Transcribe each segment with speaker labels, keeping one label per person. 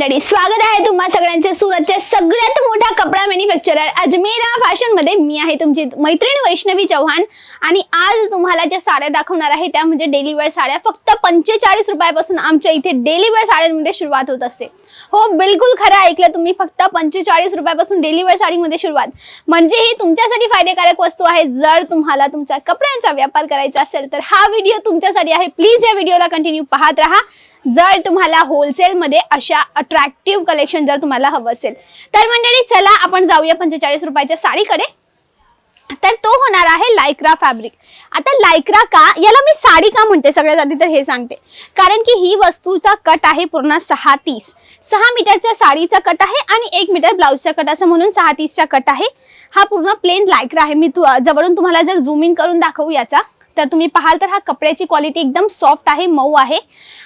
Speaker 1: मंडळी स्वागत आहे तुम्हा सगळ्यांचे. सुरतच्या सगळ्यात मोठा कपडा मॅन्युफॅक्चरर अजमेरा फॅशनमध्ये मी आहे तुमची मैत्रीण वैष्णवी चव्हाण आणि आज तुम्हाला ज्या साड्या दाखवणार आहे त्या म्हणजे डेली वेअर साड्या. फक्त पंचेचाळीस रुपयापासून आमच्या इथे डेली वेअर साड्यांमध्ये सुरुवात होत असते. हो बिलकुल खरं ऐकलं तुम्ही. फक्त पंचेचाळीस रुपयापासून डेली वेअर साडीमध्ये सुरुवात. म्हणजे ही तुमच्यासाठी फायदेकारक वस्तू आहे. जर तुम्हाला तुमचा कपड्यांचा व्यापार करायचा असेल तर हा व्हिडिओ तुमच्यासाठी आहे. प्लीज या व्हिडिओला कंटिन्यू पाहत राहा. जर तुम्हाला होलसेलमध्ये अशा अट्रॅक्टिव्ह कलेक्शन जर तुम्हाला हवं असेल तर मंडळी चला आपण जाऊया पंचेचाळीस रुपयाच्या साडीकडे. तर तो होणार आहे लायक्रा फॅब्रिक आता लायक्रा का? याला मी साडी का म्हणते? सगळ्यात आधी तर हे सांगते. कारण की ही वस्तूचा कट आहे पूर्ण सहा तीस. सहा मीटरच्या साडीचा कट आहे आणि एक मीटर ब्लाऊजचा कट. असं म्हणून सहा तीसचा कट आहे. हा पूर्ण प्लेन लायक्रा आहे. मी तु- जवळून तुम्हाला जर झूम इन करून दाखवू याचा. तर तुम्ही पाहाल तर हा कपड्याची क्वालिटी एकदम सॉफ्ट आहे मऊ आहे.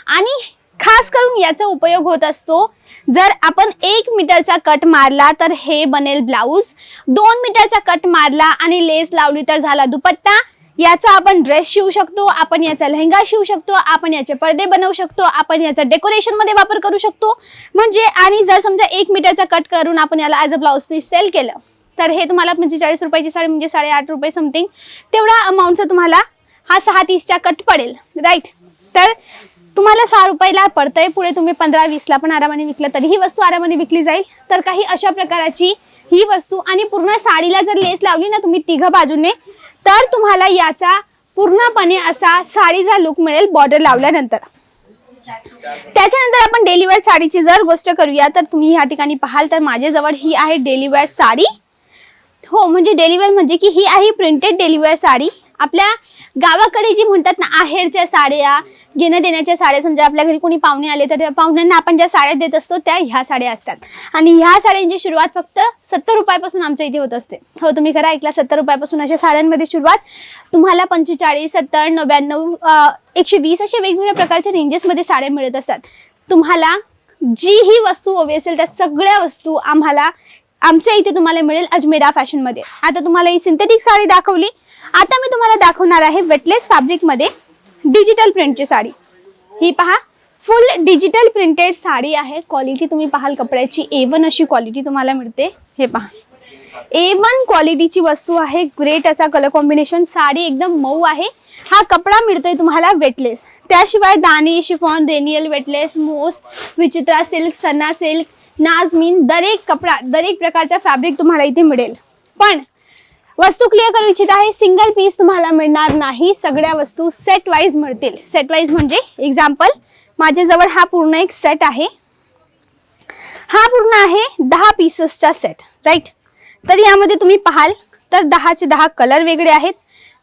Speaker 1: आणि खास करून याचा उपयोग होत असतो जर आपण एक मीटरचा कट मारला तर हे बनेल ब्लाऊज दोन मीटरचा कट मारला आणि लेस लावली तर झाला दुपट्टा. याचा आपण ड्रेस शिवू शकतो आपण याचा लेहंगा शिवू शकतो आपण याचे पडदे बनवू शकतो आपण याचा डेकोरेशनमध्ये वापर करू शकतो. म्हणजे आणि जर समजा एक मीटरचा कट करून आपण याला as a blouse piece sell केलं तर हे तुम्हाला पंचेचाळीस रुपयाची साडी म्हणजे साडेआठ रुपये समथिंग तेवढा अमाऊंटचा तुम्हाला हा सहा तीसच्या कट पडेल. राईट तर तुम्हाला सहा रुपयाला पडतंय. पुढे तुम्ही पंधरा वीसला पण आरामाने विकलं तरी ही वस्तू आरामाने विकली जाईल. तर काही अशा प्रकाराची ही वस्तू आणि पूर्ण साडीला जर लेस लावली ना तुम्ही तिघ बाजूने तर तुम्हाला याचा पूर्णपणे असा साडीचा लुक मिळेल बॉर्डर लावल्यानंतर. त्याच्यानंतर आपण डेलिवर साडीची जर गोष्ट करूया तर तुम्ही ह्या ठिकाणी पाहाल तर माझ्याजवळ ही आहे डेलिवर साडी. हो म्हणजे डेलिवर म्हणजे की ही आहे प्रिंटेड डेलिवर साडी. आपल्या गावाकडे जी म्हणतात ना आहेरच्या साड्या घेणं देण्याच्या साड्या समजा आपल्या घरी कोणी पाहुणे आले तर त्या पाहुण्यांना आपण ज्या साड्या देत असतो त्या ह्या साड्या असतात. आणि ह्या साड्यांची सुरुवात फक्त सत्तर रुपयापासून आमच्या इथे होत असते. हो तुम्ही खरं ऐकला सत्तर रुपयापासून अशा साड्यांमध्ये सुरुवात तुम्हाला पंचेचाळीस सत्तर नव्याण्णव एकशे वीस अशा वेगवेगळ्या प्रकारच्या रेंजेसमध्ये साड्या मिळत असतात. तुम्हाला जी ही वस्तू हवी असेल त्या सगळ्या वस्तू आम्हाला आमच्या इथे तुम्हाला मिळेल अजमेरा फॅशनमध्ये. आता तुम्हाला ही सिंथेटिक साडी दाखवली आता मी तुम्हाला दाखवणार आहे वेटलेस फॅब्रिकमध्ये डिजिटल प्रिंटची साडी. ही पहा फुल डिजिटल प्रिंटेड साडी आहे. क्वालिटी तुम्ही पाहाल कपड्याची. ए वन अशी क्वालिटी तुम्हाला मिळते. हे पहा. ए वन क्वालिटीची वस्तू आहे. ग्रेट असा कलर कॉम्बिनेशन साडी एकदम मऊ आहे. हा कपडा मिळतोय तुम्हाला वेटलेस त्याशिवाय दानी शिफॉन रेनियल वेटलेस मोस विचित्रा सिल्क सना सिल्क नाजमीन दरेक कपडा दरेक प्रकारचा फॅब्रिक तुम्हाला इथे मिळेल. पण वस्तू क्लिअर करू इच्छित आहे. सिंगल पीस तुम्हाला मिळणार नाही. सगळ्या वस्तू सेट वाईज मिळतील. सेट वाईज म्हणजे एक्झाम्पल माझ्याजवळ हा पूर्ण एक सेट आहे. हा पूर्ण आहे दहा पीसेसचा सेट राईट तर यामध्ये तुम्ही पाहाल तर दहाचे दहा कलर वेगळे आहेत.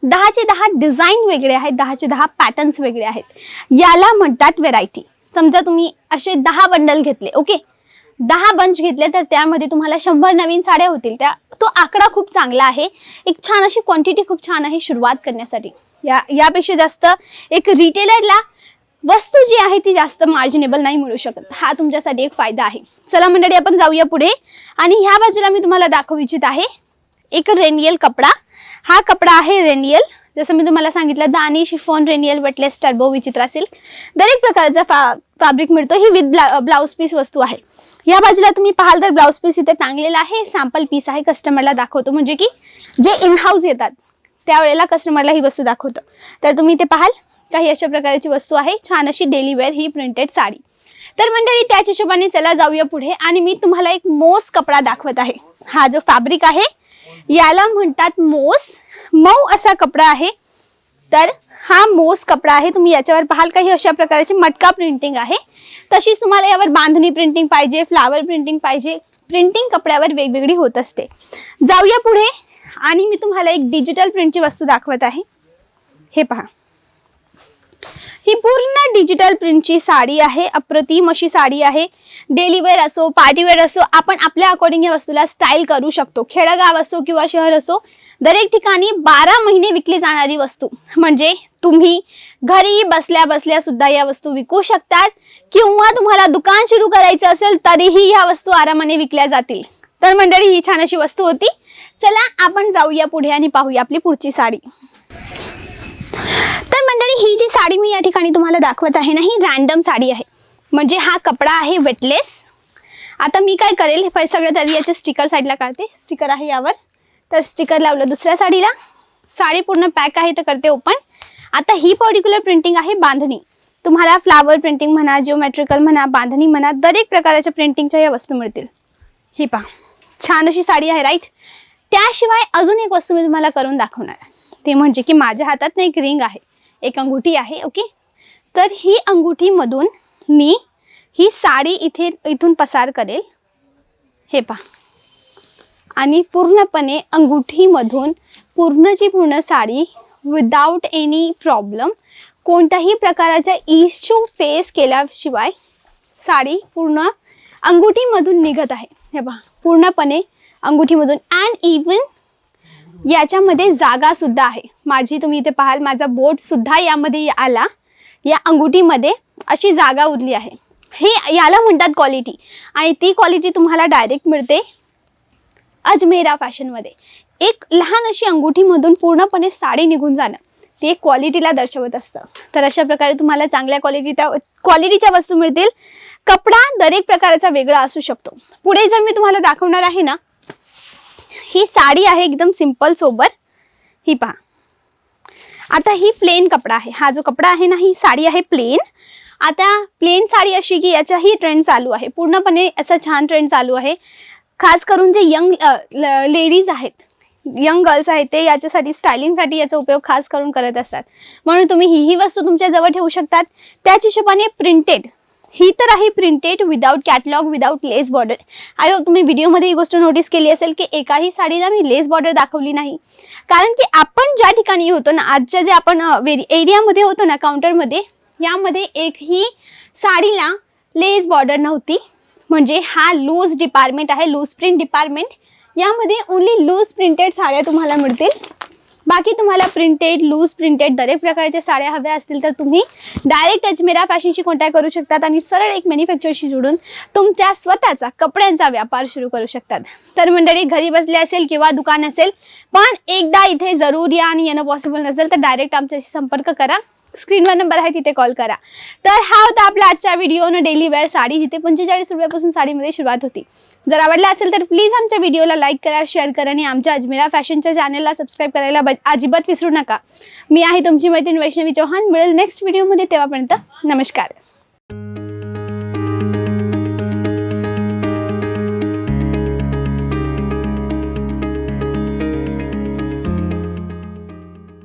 Speaker 1: दहाचे दहा डिझाईन वेगळे आहेत. दहाचे दहा पॅटर्न्स वेगळे आहेत. याला म्हणतात व्हेरायटी समजा तुम्ही असे दहा बंडल घेतले ओके दहा बंच घेतले तर त्यामध्ये तुम्हाला शंभर नवीन साड्या होतील. त्या तो आकडा खूप चांगला आहे. एक छान अशी क्वांटिटी खूप छान आहे सुरुवात करण्यासाठी. या यापेक्षा जास्त एक रिटेलरला वस्तू जी आहे ती जास्त मार्जिनेबल नाही मिळू शकत. हा तुमच्यासाठी एक फायदा आहे. चला मंडळी आपण जाऊया पुढे. आणि ह्या बाजूला मी तुम्हाला दाखवू इच्छित आहे. एक रेनियल कपडा. हा कपडा आहे रेनियल. जसं मी तुम्हाला सांगितलं दानी शिफॉन रेनियल वेटलेस टर्बो विचित्रा सिल्क दरेक प्रकारचा फा फॅब्रिक मिळतो. ही विथ ब्ला ब्लाऊज पीस वस्तू आहे. या बाजूला तुम्ही पाहाल तर ब्लाऊज पीस इथे टांगलेला आहे. सॅम्पल पीस आहे. कस्टमरला दाखवतो. म्हणजे की जे इन हाऊस येतात त्यावेळेला कस्टमरला ही वस्तू दाखवतो. तर तुम्ही इथे पाहाल काही अशा प्रकारची वस्तू आहे. छान अशी डेली वेअर ही प्रिंटेड साडी. तर मंडळी त्याच हिशोबाने चला जाऊया पुढे. आणि मी तुम्हाला एक मोस कपडा दाखवत आहे. हा जो फॅब्रिक आहे याला म्हणतात मोस. मऊ असा कपडा आहे. तर हा मोस कपडा आहे. तुम्ही याच्यावर पाहाल काही अशा प्रकारची मटका प्रिंटिंग आहे. तशीच तुम्हाला यावर बांधणी प्रिंटिंग पाहिजे फ्लावर प्रिंटिंग पाहिजे. प्रिंटिंग कपड्यावर वेगवेगळी होत असते. जाऊया पुढे. आणि मी तुम्हाला एक डिजिटल प्रिंटची वस्तू दाखवत आहे. हे पहा. ही पूर्ण डिजिटल प्रिंटची साडी आहे अप्रतिम अशी साडी आहे. डेली वेअर असो पार्टी वेअर असो आपण आपल्या अकॉर्डिंग या वस्तूला स्टाईल करू शकतो. खेडगाव असो किंवा शहर असो दरेक ठिकाणी बारा महिने विकली जाणारी वस्तू. म्हणजे तुम्ही घरी बसल्या बसल्या सुद्धा या वस्तू विकू शकतात किंवा तुम्हाला दुकान सुरू करायचं असेल तरीही या वस्तू आरामाने विकल्या जातील. तर मंडळी ही छान अशी वस्तू होती. चला आपण जाऊया पुढे आणि पाहूया आपली पुढची साडी. तर मंडळी ही जी साडी मी या ठिकाणी तुम्हाला दाखवत आहे ना ही रॅन्डम साडी आहे. म्हणजे हा कपडा आहे वेटलेस आता मी काय करेल हे सगळ्यात आधी याचे स्टिकर साईडला काढते. स्टिकर आहे यावर. तर स्टिकर लावलं दुसऱ्या साडीला. साडी पूर्ण पॅक आहे तर करते ओपन आता ही पर्टिक्युलर प्रिंटिंग आहे बांधणी. तुम्हाला फ्लावर प्रिंटिंग म्हणा जिओमेट्रिकल म्हणा बांधणी म्हणा दरेक प्रकारच्या प्रिंटिंगच्या या वस्तू मिळतील. ही पहा. छान अशी साडी आहे राईट त्याशिवाय अजून एक वस्तू मी तुम्हाला करून दाखवणार. ते म्हणजे की माझ्या हातात ना एक रिंग आहे एक अंगुठी आहे ओके तर ही अंगुठीमधून मी ही साडी इथे इथून पसार करेल. हे पहा. आणि पूर्णपणे अंगुठीमधून पूर्णची पूर्ण साडी विदाऊट एनी प्रॉब्लेम कोणत्याही प्रकाराचा इश्यू फेस केल्याशिवाय साडी पूर्ण अंगुठीमधून निघत आहे. हे पहा. पूर्णपणे अंगुठीमधून. अँड इवन याच्यामध्ये जागा सुद्धा आहे. माझी तुम्ही इथे पाहाल माझा बोट सुद्धा यामध्ये आला. या अंगुठीमध्ये अशी जागा उरली आहे. हे याला म्हणतात क्वालिटी आणि ती क्वालिटी तुम्हाला डायरेक्ट मिळते अजमेरा फॅशनमध्ये. एक लहान अशी अंगुठीमधून पूर्णपणे साडी निघून जाणं ते एक क्वालिटीला दर्शवत असतं. तर अशा प्रकारे तुम्हाला चांगल्या क्वालिटीच्या क्वालिटीच्या वस्तू मिळतील. कपडा दरेक प्रकारचा वेगळा असू शकतो. पुढे जर मी तुम्हाला दाखवणार आहे ना ही साडी आहे एकदम सिंपल सोबर ही पहा. आता ही प्लेन कपडा आहे. हा जो कपडा आहे ना ही साडी आहे प्लेन आता प्लेन साडी अशी की याचाही ट्रेंड चालू आहे. पूर्णपणे याचा छान ट्रेंड चालू आहे. खास करून जे यंग लेडीज आहेत यंग गर्ल्स आहेत ते याच्यासाठी स्टायलिंगसाठी याचा उपयोग खास करून करत असतात. म्हणून तुम्ही ही ही वस्तू तुमच्या जवळ ठेवू शकतात. त्याच हिशोबाने प्रिंटेड ही तर आहे printed without catalogue without lace border I hope तुम्ही व्हिडिओमध्ये ही गोष्ट नोटीस केली असेल की एकाही साडीला मी लेस बॉर्डर दाखवली नाही. कारण की आपण ज्या ठिकाणी होतो ना आजच्या जे आपण एरियामध्ये होतो ना काउंटरमध्ये यामध्ये एकही साडीला लेस बॉर्डर नव्हती. म्हणजे हा लूज डिपार्टमेंट आहे लूज प्रिंट डिपार्टमेंट यामध्ये ओनली लूज प्रिंटेड साड्या तुम्हाला मिळतील. बाकी तुम्हाला प्रिंटेड लूज प्रिंटेड दरेक प्रकारच्या साड्या हव्या असतील तर तुम्ही डायरेक्ट अजमेरा फॅशनशी कॉन्टॅक्ट करू शकतात आणि सरळ एक मॅन्युफॅक्चरशी जोडून तुमच्या स्वतःचा कपड्यांचा व्यापार सुरू करू शकतात. तर मंडळी घरी बसले असेल किंवा दुकान असेल पण एकदा इथे जरूर या आणि येणं पॉसिबल नसेल तर डायरेक्ट आमच्याशी संपर्क करा. स्क्रीनवर नंबर आहे तिथे कॉल करा. तर हा होता आपला आजच्या व्हिडिओनं डेली वेअर साडी जिथे पंचेचाळीस रुपयापासून साडीमध्ये सुरुवात होती. जर आवडला असेल तर प्लीज आमच्या व्हिडिओला लाईक करा शेअर करा आणि आमच्या अजमेरा फॅशनच्या चॅनलला सबस्क्राईब करायला ब- अजिबात विसरू नका. मी आहे तुमची मैत्रीण वैष्णवी चौहान. मिळेल नेक्स्ट व्हिडिओमध्ये तेव्हापर्यंत नमस्कार.